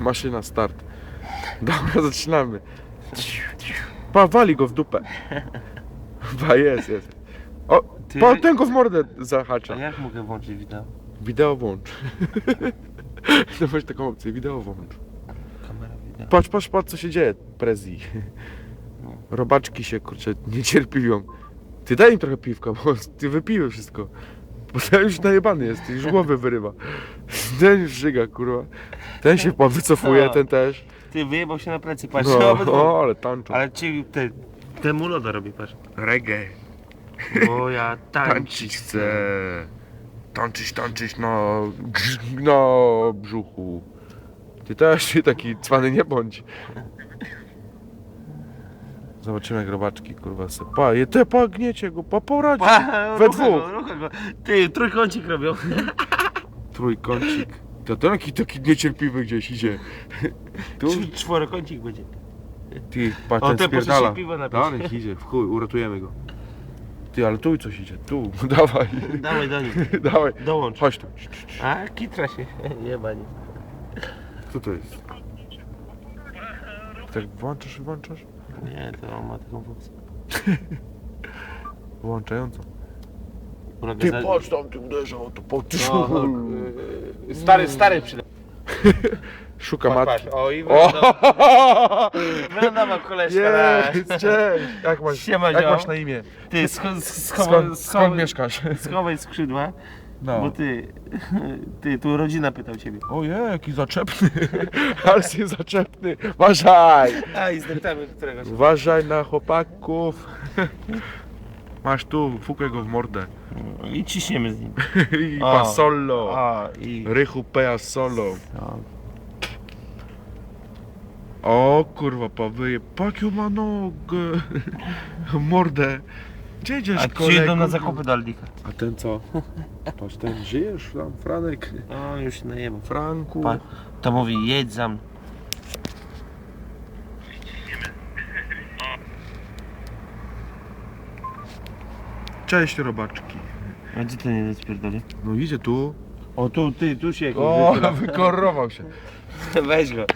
Maszyna, start. Dobra, zaczynamy. Pa, wali go w dupę. Pa, jest, jest. O, Ty- pa, ten go w mordę A zahacza. jak mogę włączyć wideo? Wideo włącz. No masz taką opcję, wideo włącz. Kamera wideo. Patrz, patrz, patrz co się dzieje, Prezi. No. Robaczki się, kurczę, niecierpliwią. Ty daj im trochę piwka, bo ty wypiły wszystko. Bo ten już najebany jest, już głowy wyrywa. Ten już żyga, kurwa. Ten się pan wycofuje, Co? ten też. Ty wyjebał się na plecy, patrz. No, obydwu. o, ale tańczą. Ale ci te, temu loda robi, patrz. Reggae. Bo ja Tańczyć tańczyć chcę. Tańczyć, tańczyć na, grz- na brzuchu. Ty też się taki cwany nie bądź. Zobaczymy jak robaczki, kurwa, se. Pa, je te pa, gniecie go, pa, poradź. Pa, We rucha dwóch. Go, rucha go. Ty, trójkącik robią. Trójkącik. To taki, taki niecierpliwy gdzieś idzie. Tu, Cz- Czworokącik będzie. ty, patrz, ten spierdala. piwo napić. Dalej idzie, w chuj, uratujemy go. Ty, ale tu coś idzie, tu, dawaj, Dawaj do nich. dawaj. Dołącz. Chodź tu. A, kitra się. Jebanie. Co to jest? Tak włączasz i włączasz? Nie, to on ma taką funkcję. Włączającą. Ty za- patrz tam, ty uderzał, to po ty No, yy, stary, stary przyda. Szuka matki. O, i O! wylądował koleżka. na- Jest, cześć! Jak masz, Siema, jak masz na imię? Ty, sch- schowaj, Skąd, skąd schowaj, mieszkasz? schowaj skrzydła, No. bo ty, ty, tu rodzina pytał ciebie. Ojej, jaki zaczepny. Ale jest zaczepny. Uważaj! A, i zdeptamy któregoś. Uważaj na chłopaków. Masz tu, fukaj go w mordę. I ciśniemy z nim. I O. pa solo. A, i... Rychu pea solo. O, O kurwa, pawyje. Pakiu ma nogę. Mordę. Gdzie idziesz, A ci kolego? idą na zakupy do Aldika. A ten co? Patrz, ten żyjesz tam, Franek? O, już się najebał. Franku. Pa, to mówi, jedź za mną. Cześć, robaczki. A gdzie ten jeden spierdoli? No idzie tu. O, tu, ty, tu się jakiś O, wychyla. wykorował się. Weź go.